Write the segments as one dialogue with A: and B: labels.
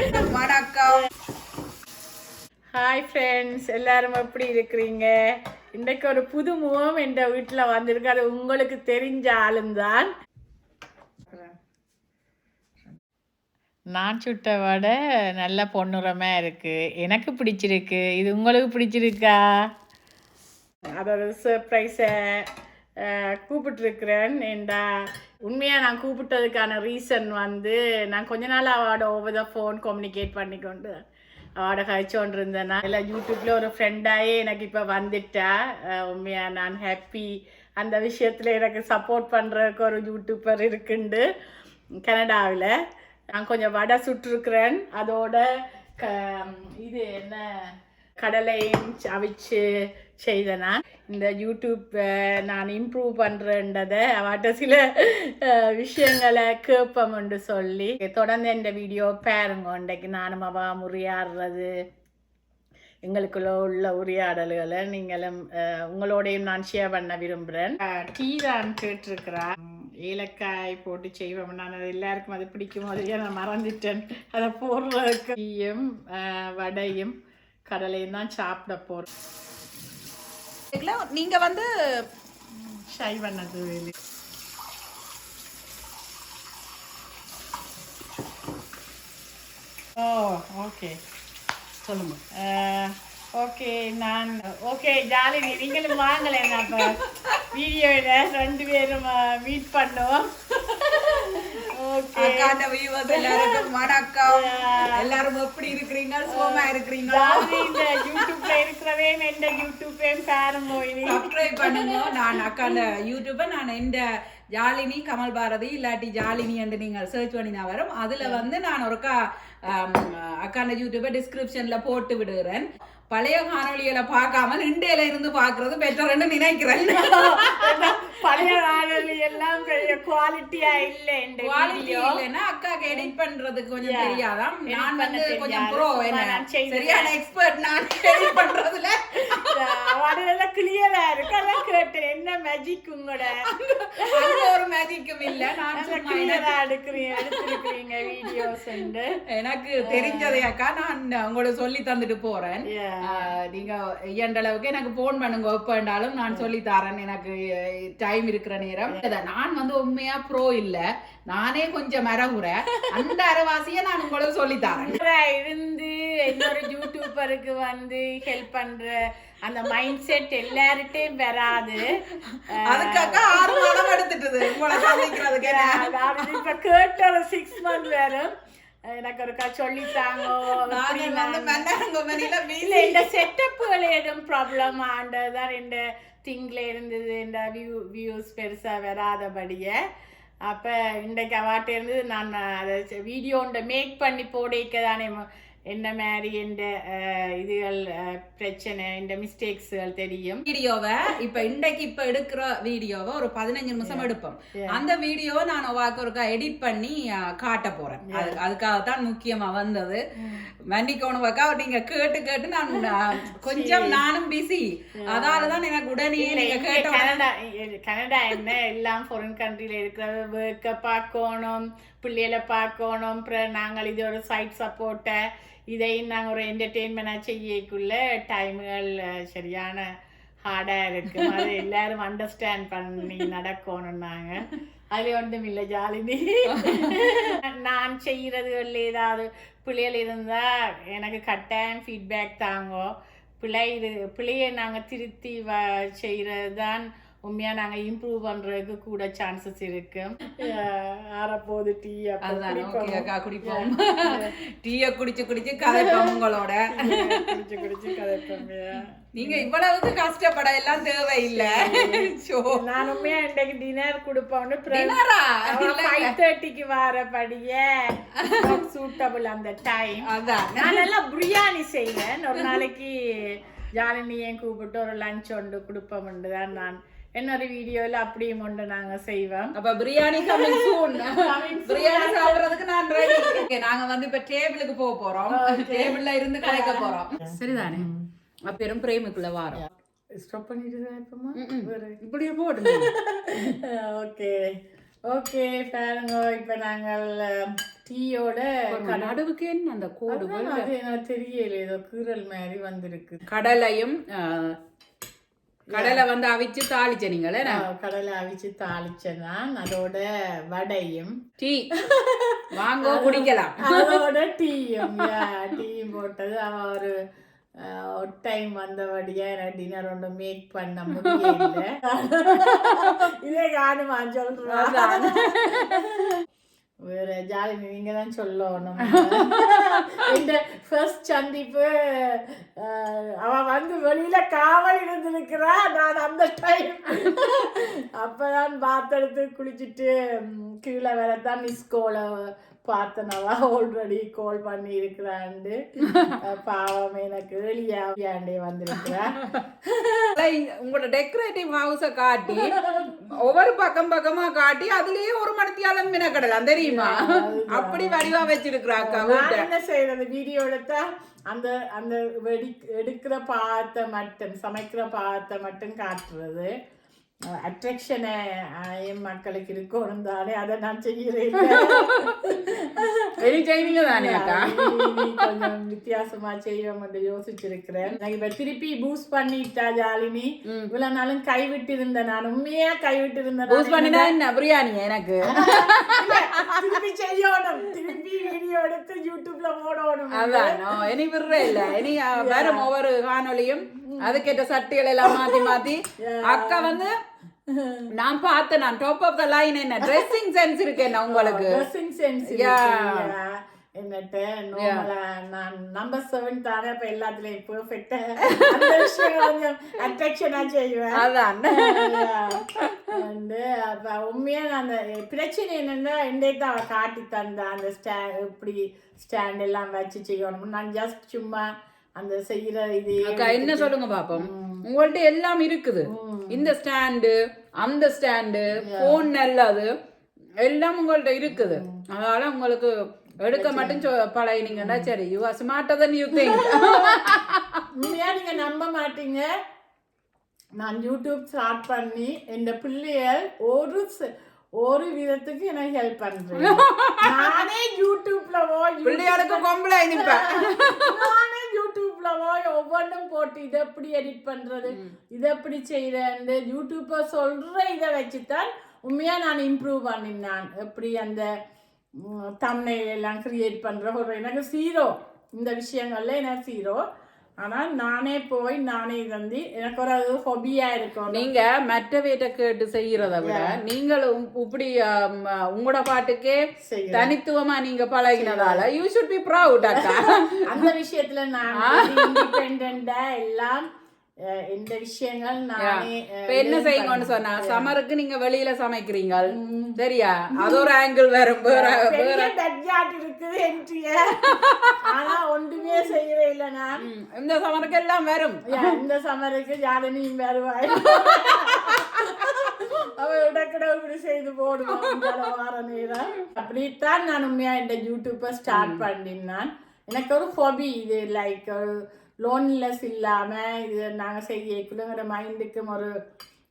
A: வணக்கம்.
B: Hi friends எல்லாரும் எப்படி இருக்கிறீங்க? இன்றைக்கு ஒரு புது முகம் என்ற வீட்டில் வந்திருக்கு அது உங்களுக்கு தெரிஞ்ச ஆளுந்தான். நான் சுட்ட வடை நல்ல பொன்னுரமாக இருக்குது எனக்கு பிடிச்சிருக்கு. இது உங்களுக்கு பிடிச்சிருக்கா? அதோட சர்ப்ரைஸை கூப்பிட்டுருக்கிறேன். ஏண்டா உண்மையாக நான் கூப்பிட்டதுக்கான ரீசன் வந்து நான் கொஞ்ச நாள் அவட ஓவர் த ஃபோன் கம்யூனிகேட் பண்ணிக்கொண்டு அவட கழிச்சோண்டு இருந்தேன்னா இல்லை யூடியூப்பில் ஒரு ஃப்ரெண்டாயே எனக்கு இப்போ வந்துட்டா. உண்மையாக நான் ஹாப்பி அந்த விஷயத்தில் எனக்கு சப்போர்ட் பண்ணுறதுக்கு ஒரு யூடியூப்பர் இருக்குண்டு கனடாவில். நான் கொஞ்சம் வடை சுட்டிருக்கிறேன். அதோட க இது என்ன கடலையும் அவிச்சு செய்தனா. இந்த யூடியூப் நான் இம்ப்ரூவ் பண்ணுறேன்றதை அவட்ட சில அஹ், விஷயங்களை கேட்போம்னு சொல்லி தொடர்ந்து இந்த வீடியோ பாருங்க. இன்றைக்கு நானும் அவா முறையாடுறது எங்களுக்குள்ள உள்ள உரையாடல்களை நீங்களும் அஹ், உங்களோடையும் நான் ஷேர் பண்ண விரும்புகிறேன் டீ தான் கேட்டிருக்கிறா ஏலக்காய் போட்டு செய்வோம். நான் அது எல்லாருக்கும் அது பிடிக்கும் அது நான் மறந்துட்டேன். அதை போடுறதுக்கு டீயும் வடையும் கடலையும் தான் சாப்பிட போகிறேன்
A: இதுல நீங்க வந்து
B: ஷை பண்ணது வேலு. ஓ ஓகே.
A: சொல்லுங்க.
B: ஓகே நான் ஓகே ஜாலி நீங்களும் வாங்கலேங்க அப்போ வீடியோவில் ரெண்டு பேரும் மீட் பண்ணோம். ஓகே
A: எல்லாரும் எப்படி இருக்கிறீங்க? சுகமா இருக்கிறீங்களா?
B: ஜாலி இந்த யூடியூப்ல இருக்கிறவே எந்த பாருங்க இனி
A: சப்ஸ்கிரைப் பண்ணுங்க. நான் அக்காண்ட யூடியூப நான் இந்த ஜாலினி கமல் பாரதி இல்லாட்டி ஜாலினி என்று நீங்கள் சர்ச் பண்ணினா வரும். அதுல வந்து நான் ஒருக்கா அக்காண்ட யூடியூப டிஸ்கிரிப்ஷன்ல போட்டு விடுகிறேன். பழைய காணொளிகளை பார்க்காம இண்டையில இருந்து பாக்குறது பெட்டர்னு நினைக்கிறேன்.
B: பழைய நாடல் எல்லாம் பெரிய குவாலிட்டியா இல்லை
A: குவாலிட்டி இல்லைன்னா அக்காக்கு எடிட் பண்றதுக்கு கொஞ்சம்
B: Edit
A: நான் வந்து கொஞ்சம். ப்ரோ என்ன. சரியான எக்ஸ்பர்ட் நான் எடிட் பண்றதுல
B: அவடெல்லாம் கிளியரா இருக்கு அதான் கேட்டேன் என்ன மேஜிக் உங்களோட.
A: ஒரு மேஜிக்கும் இல்ல. நான் சும்மா
B: எடுக்கிறீங்க எடுத்திருக்கிறீங்க வீடியோஸ்
A: எனக்கு தெரிஞ்சதை அக்கா. நான் உங்களோட சொல்லி தந்துட்டு போறேன். நீங்க இயன்ற அளவுக்கு எனக்கு போன் பண்ணுங்க எப்ப வேண்டாலும் நான் சொல்லி தரேன். எனக்கு டைம் இருக்கிற நேரம். நான் வந்து உண்மையா ப்ரோ இல்ல. நானே கொஞ்சம் மரகுற. அந்த அரைவாசிய நான் உங்களுக்கு சொல்லி தரேன்.
B: இருந்து இன்னொரு யூடியூபருக்கு வந்து ஹெல்ப் பண்ற அந்த மைண்ட் செட் எல்லார்ட்டையும் வராது.
A: அதுக்காக ஆறு மாதம் எடுத்துட்டுது.
B: அதாவது இப்ப கேட்ட ஒரு சிக்ஸ் மந்த் வரும். எனக்கு ஒருக்கா சொல்லித்தாங்க இந்த செட்டப்புகள் எதுவும் ப்ராப்ளம் ஆண்டதுதான் இந்த திங்கில் இருந்தது. இந்த வியூ வியூஸ் பெருசா வராதபடியே. அப்ப இன்றைக்கு அவாட்ட இருந்து நான் அதை வீடியோ மேக் பண்ணி போடைக்க தானே என்ன மாதிரி அஹ், இதுகள் பிரச்சனை இந்த மிஸ்டேக்ஸ்கள் தெரியும்?
A: வீடியோவை இப்ப இன்றைக்கு இப்ப எடுக்கிற வீடியோவை ஒரு பதினஞ்சு நிமிஷம் எடுப்போம். அந்த வீடியோவை நான் வாக்கு ஒருக்கா எடிட் பண்ணி காட்ட போறேன். அது அதுக்காக தான் முக்கியமா வந்தது. மன்னிக்கோணுவாக்கா நீங்க கேட்டு கேட்டு நான் கொஞ்சம் நானும் பிஸி அதால தான் எனக்கு உடனே நீங்க கேட்ட
B: கனடா கனடா என்ன? எல்லாம் ஃபாரின் கண்ட்ரியில் இருக்கிற பார்க்கணும் பிள்ளைகளை பார்க்கணும். அப்புறம் நாங்கள் இது ஒரு சைட் சப்போர்ட்டை இதையும் நாங்கள் ஒரு என்டர்டெயின்மெண்ட்டாக செய்யக்குள்ளே டைமுகள் சரியான ஹார்டாக இருக்கும் அது எல்லாரும் அண்டர்ஸ்டாண்ட் பண்ணி நடக்கணும் நாங்கள் அது ஒன்றும் இல்லை ஜாலினி. நான் செய்கிறது இல்லை ஏதாவது பிள்ளைகள் இருந்தால் எனக்கு கட்டாயம் ஃபீட்பேக் தாங்கோ. பிள்ளை இது பிள்ளையை நாங்கள் திருத்தி வ செய்கிறது தான் உண்மையாக நாங்கள் இம்ப்ரூவ் பண்ணுறதுக்கு கூட சான்சஸ் இருக்கு. ஆறப்போது டீ
A: அதுதான் ஓகே அக்கா குடிப்போம். டீயை குடிச்சு குடிச்சு கதைப்போம் உங்களோட.
B: குடிச்சு குடிச்சு கதைப்போம்
A: நீங்க இவ்வளவுக்கு கஷ்டப்பட எல்லாம் தேவையில்லை. சோ.
B: நான் உண்மையாக இன்றைக்கு டின்னர் கொடுப்போம்னு? ஃபைவ் தேர்ட்டிக்கு வரபடியே சூட்டபிள் அந்த டைம்
A: அதான்.
B: நான் நல்லா பிரியாணி செய்வேன். ஒரு நாளைக்கு ஜாலினியையும் கூப்பிட்டு ஒரு லஞ்ச் ஒன்று கொடுப்போம்னு தான் நான். இன்னொரு வீடியோவில் அப்படியும் ஒன்று நாங்கள் செய்வோம்.
A: அப்ப பிரியாணி கமிங் சூன் பிரியாணி சாப்பிடுறதுக்கு நான் ரெடி நாங்க வந்து இப்ப டேபிளுக்கு போக போறோம். டேபிள்ல இருந்து கலைக்க போறோம். சரிதானே? பெரும் பிரேமுக்குள்ள வாரம்.
B: ஸ்டாப் பண்ணிட்டு
A: இப்படியே போடுங்க
B: ஓகே ஓகே பாருங்க இப்ப நாங்கள் டீயோட
A: நடுவுக்கு என்ன அந்த கோடு
B: தெரியல. ஏதோ கீரல் மாதிரி வந்திருக்கு.
A: கடலையும் கடலை வந்து அவிச்சு தாளிச்சனீங்களே
B: ஆஹ் கடலை அவிச்சு தாளிச்சேன். நான் அதோட வடையும்.
A: டீ. வாங்க குடிக்கலாம்.
B: அதோட டீயும் டீயும் போட்டது. அவ ஒரு டைம் வந்தபடியா எனக்கு டின்னர் ஒன்று மேக் பண்ண முடியல. இதே காணுமா சொல்றேன் வேற ஜாலி நீங்க தான் சொல்லணும். இந்த ஃபர்ஸ்ட் சந்திப்பு அவ வந்து வெளியில காவல் இருந்திருக்கிறா. நான் அந்த டைம் அப்பதான் பாத்தெடுத்து குளிச்சுட்டு கீழே வரத்தான் தான் கோலை பார்த்தனவா ஆல்ரெடி கால் பண்ணி இருக்கிறாண்டு பாவம் எனக்கு வெளியாண்டே வந்திருக்கிறா.
A: உங்களோட டெக்கரேட்டிவ் ஹவுஸ காட்டி ஒவ்வொரு பக்கம் பக்கமா காட்டி அதுலயே ஒரு மணித்தியாலம் மினக்கடலாம் தெரியுமா? அப்படி வடிவா வச்சிருக்கிறா அக்கா
B: என்ன செய்யறது வீடியோ எடுத்தா அந்த அந்த வெடி எடுக்கிற பாத்தை மட்டும் சமைக்கிற பாத்தை மட்டும் காட்டுறது. அட்ராக்ஷனை என் மக்களுக்கு இருக்கணும் தானே அதை நான் இனி கொஞ்சம் வித்தியாசமா செய்வோம் என்று யோசிச்சிருக்கிறேன். எனக்கு இப்ப திருப்பி பூஸ்ட் பண்ணிட்டா ஜாலினி. இவ்வளவு நாளும் கைவிட்டு இருந்தேன் நான் உண்மையா கைவிட்டு இருந்தேன்
A: பூஸ் பண்ணினா என்ன? பிரியாணி எனக்கு?
B: திருப்பி செய்யணும். திருப்பி வீடியோ எடுத்து யூடியூப்ல போடணும்.
A: அதான் நான் இனி விடுற இல்ல. இனி வரும் ஒவ்வொரு காணொலியும் அதுக்கேற்ற சட்டிகள் எல்லாம் மாத்தி மாத்தி. அக்கா வந்து நான் பார்த்தேன் நான் டாப் ஆஃப் த லைன் என்ன ட்ரெஸ்ஸிங் சென்ஸ் இருக்கு என்ன உங்களுக்கு?
B: Dressing sense. என்னட்ட நான் நம்பர் செவன் தானே இப்ப எல்லாத்துலயும் பெர்ஃபெக்டா அந்த விஷயம் கொஞ்சம் அட்ராக்ஷனா செய்வேன்.
A: அதான்.
B: வந்து அப்ப உண்மையா அந்த பிரச்சனை என்னன்னா இன்றைக்கு அவ காட்டி தந்தா அந்த ஸ்டா இப்படி ஸ்டாண்ட் எல்லாம் வச்சு செய்யணும். நான் ஜஸ்ட் சும்மா அந்த செய்யற இது
A: அக்கா என்ன சொல்லுங்க பாப்போம்? உங்கள்ட்ட எல்லாம் இருக்குது. இந்த ஸ்டாண்டு அந்த ஸ்டாண்டு போன் நல்லது. எல்லாம் உங்கள்ட்ட இருக்குது. அதனால உங்களுக்கு எடுக்க மட்டும் பழகினீங்கன்னா சரி you are smarter than you think
B: உண்மையா நீங்க நம்ப மாட்டீங்க? நான் யூடியூப் ஸ்டார்ட் பண்ணி இந்த பிள்ளைகள் ஒரு ஒரு விதத்துக்கு எனக்கு ஹெல்ப் பண்றேன். நானே யூடியூப்ல போய்
A: பிள்ளையாளுக்கு கொம்பளை நிப்ப
B: நானே யூடியூப்ல போய் ஒவ்வொன்றும் போட்டு இதை எப்படி எடிட் பண்றது? இதை எப்படி செய்யறேன்னு யூடியூப்ல சொல்ற இதை வச்சுதான் உண்மையா நான் இம்ப்ரூவ் பண்ணினான் எப்படி அந்த தம்னை எல்லாம் கிரியேட் பண்ற ஒரு எனக்கு ஜீரோ இந்த விஷயங்கள்ல எனக்கு ஜீரோ ஆனா நானே போய் நானே வந்து எனக்கு ஒரு ஹொபியா இருக்கும்
A: நீங்க மற்ற வீட்டை கேட்டு செய்யறத விட நீங்களும் இப்படி உங்களோட பாட்டுக்கே. தனித்துவமா நீங்க பழகினதால யூ ஷுட் பி ப்ரௌட்
B: அந்த விஷயத்துல நான் இண்டிபெண்டா எல்லாம் இந்த விஷயங்கள்
A: இப்ப என்ன செய்யுங்கன்னு சொன்னா சமருக்கு நீங்க வெளியில சமைக்கிறீங்க சரியா அது ஒரு ஆங்கிள் வரும்
B: ஆனா ஒன்றுமே செய்யவே இல்லை நான்
A: இந்த சமருக்கு எல்லாம் வரும்
B: இந்த சமருக்கு ஜாதனையும் வருவாய் அவ இப்படி செய்து இந்த வார நேரம் அப்படித்தான் நான் உண்மையா இந்த யூடியூப்பை ஸ்டார்ட் பண்ணினான் எனக்கு ஒரு ஹாபி இது லைக் லோன்லெஸ் இல்லாம இது நாங்க செய்யக்குள்ளங்கிற மைண்டுக்கும் ஒரு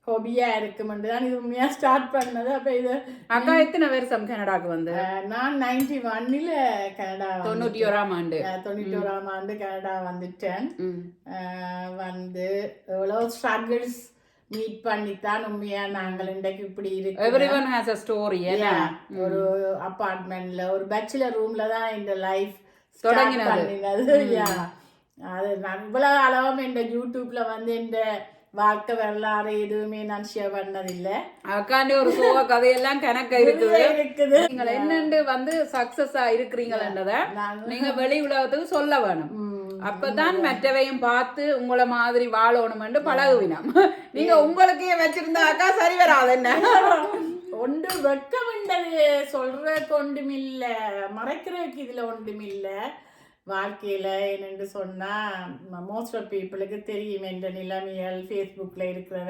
B: ஹாபியா இருக்குமென்று தான் இது உண்மையா ஸ்டார்ட் பண்ணது. அப்ப இது
A: அக்கா எத்தனை வருஷம் கனடாக்கு வந்து?
B: அஹ், நான் நைன்டி ஒன்னில் கனடா வந்து-
A: தொண்ணூத்தி ஓராம் ஆண்டு.
B: தொண்ணூத்தி ஓராம் ஆண்டு கனடா வந்துட்டேன். வந்து எவ்வளோ ஸ்ட்ரகிள்ஸ் மீட் பண்ணித்தான் உண்மையா நாங்கள் இன்றைக்கு இப்படி இருக்கு
A: has a story என்ன
B: ஒரு அபார்ட்மெண்ட்ல ஒரு பேச்சுலர் ரூம்ல தான் இந்த லைஃப்
A: தொடங்கினது.
B: யா அது நான் இவ்வளவு அளவும் இந்த யூடியூப்ல வந்து இந்த வாழ்க்கை வரலாறு எதுவுமே நான் ஷேர் பண்ணதில்லை.
A: அக்காண்டி ஒரு சோக கதையெல்லாம் கணக்க இருக்குது.
B: இருக்குது.
A: நீங்கள் என்னண்டு வந்து சக்சஸா இருக்கிறீங்களன்றத நீங்க வெளி உலகத்துக்கு சொல்ல வேணும். அப்பதான் மற்றவையும் பார்த்து உங்களை மாதிரி வாழணும்னு பழகுவினம். நீங்க உங்களுக்கே வச்சிருந்தா அக்கா சரி வராது என்ன?
B: ஒன்று வெட்கமெண்டது சொல்றதுக்கு ஒன்றுமில்ல மறைக்கிறதுக்கு இதுல ஒன்றுமில்ல. வாழ்க்கையில என்னென்று சொன்னா மோஸ்ட் ஆஃப் பீப்புளுக்கு தெரியும் என்ற நிலைமைகள் ஃபேஸ்புக்ல இருக்கிறவ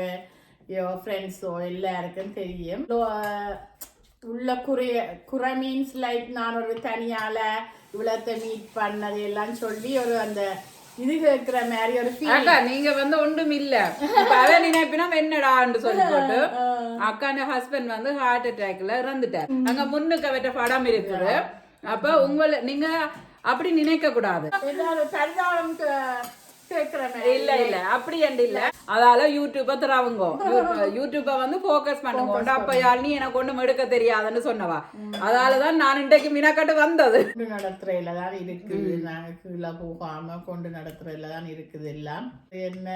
B: யோ ஃப்ரெண்ட்ஸோ எல்லாருக்கும் தெரியும். உள்ள குறைய குறை மீன்ஸ் லைக் நான் ஒரு தனியால இவ்வளோத்தை மீட் பண்ணது எல்லாம் சொல்லி ஒரு அந்த இது கேட்கிற மாதிரி ஒரு ஃபீல்
A: அக்கா நீங்க வந்து ஒன்றும் இல்ல. அவ நினைப்பினா என்னடான்னு சொல்லி போட்டு அக்கான ஹஸ்பண்ட் வந்து ஹார்ட் அட்டாக்ல இறந்துட்டார். அங்க முன்னுக்கு அவற்ற படம் இருக்குது. அப்ப உங்களை நீங்க அப்படி நினைக்க கூடாது. இல்ல இல்ல. அப்படி அண்டு இல்ல. அதால யூடியூப தரவங்க யூடியூப வந்து ஃபோக்கஸ் பண்ணுங்க. அப்ப யாழ் நீ எனக்கு ஒண்ணும் எடுக்க தெரியாதுன்னு சொன்னவா? அதாலதான் நான் இன்றைக்கு மினக்கட்டு வந்தது.
B: கொண்டு நடத்துறையில தான் இருக்குது. நாங்க கீழே போகாம கொண்டு நடத்துறையில தான் இருக்குது எல்லாம். என்ன?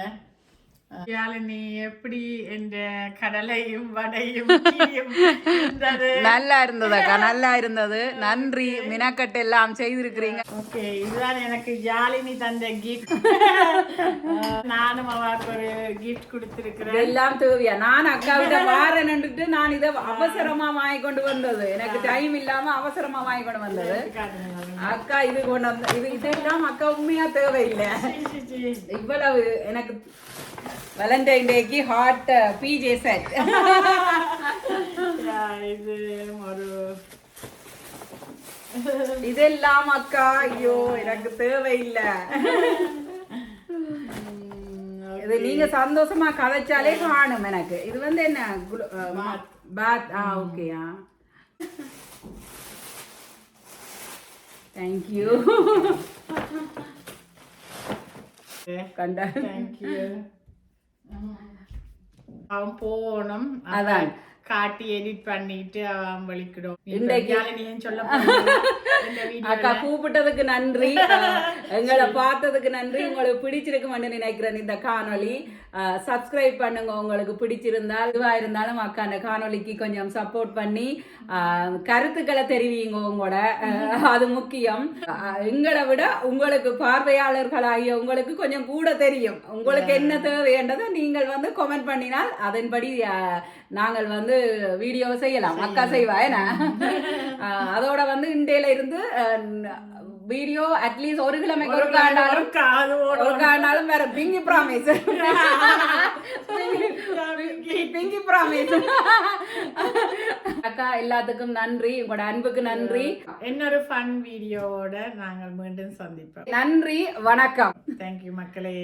B: யாழினி எப்படி இந்த கடலையும் வடையும்
A: நல்லா இருந்தது அக்கா நல்லா இருந்தது. நன்றி. மினக்கட்டு எல்லாம் செய்திருக்கிறீங்க.
B: ஓகே இதுதான் எனக்கு ஜாலினி தந்த கிஃப்ட் நானும் அவருக்கு ஒரு கிஃப்ட் கொடுத்துருக்கிறேன்.
A: எல்லாம் தேவையா? நான் அக்காவிட்ட வாரன்னுட்டு நான் இதை அவசரமா வாங்கி கொண்டு வந்தது. எனக்கு டைம் இல்லாம அவசரமா வாங்கி கொண்டு வந்தது. அக்கா இது கொண்டு வந்து இது இதெல்லாம் அக்கா உண்மையா தேவையில்லை. இவ்வளவு எனக்கு வேலண்டைன் டேக்கு ஹாட் பிஜே செட்
B: இது ஒரு
A: இதெல்லாம் அக்கா ஐயோ எனக்கு தேவையில்லை. இது நீங்க சந்தோஷமா கதைச்சாலே காணும் எனக்கு. இது வந்து என்ன பாத் ஆ ஓகேயா தேங்க்யூ கண்டா.
B: தேங்க்யூ அவன் போகணும்
A: அதான்.
B: காட்டி எடிட் பண்ணிட்டு வலிக்கிடும்
A: அக்கா கூப்பிட்டதுக்கு நன்றி. எங்களை பார்த்ததுக்கு நன்றி. உங்களுக்கு பிடிச்சிருக்கும்னு நினைக்கிறேன் இந்த காணொளி. சப்ஸ்கிரைப் பண்ணுங்க. உங்களுக்கு பிடிச்சிருந்தால் இதுவா இருந்தாலும் அக்கா அந்த காணொளிக்கு கொஞ்சம் சப்போர்ட் பண்ணி கருத்துக்களை தெரிவிங்க உங்களோட. அது முக்கியம். எங்களை விட உங்களுக்கு பார்வையாளர்களாகிய உங்களுக்கு கொஞ்சம் கூட தெரியும். உங்களுக்கு என்ன தேவைன்றதை நீங்கள் வந்து கமெண்ட் பண்ணினால் அதன்படி நாங்கள் வந்து வீடியோ செய்யலாம். அக்கா செய்வா என்ன? அதோட வந்து இன்றையில இருந்து வீடியோ அட்லீஸ்ட் ஒரு கிழமைக்கு ஒரு காண்டாலும் ஒரு காண்டாலும் வேற பிங்கி ப்ராமிஸ் பிங்கி ப்ராமிஸ் அக்கா எல்லாத்துக்கும் நன்றி. உங்களோட அன்புக்கு நன்றி.
B: இன்னொரு ஃபன் வீடியோவோட நாங்கள் மீண்டும் சந்திப்போம்.
A: நன்றி. வணக்கம்.
B: தேங்க்யூ மக்களே.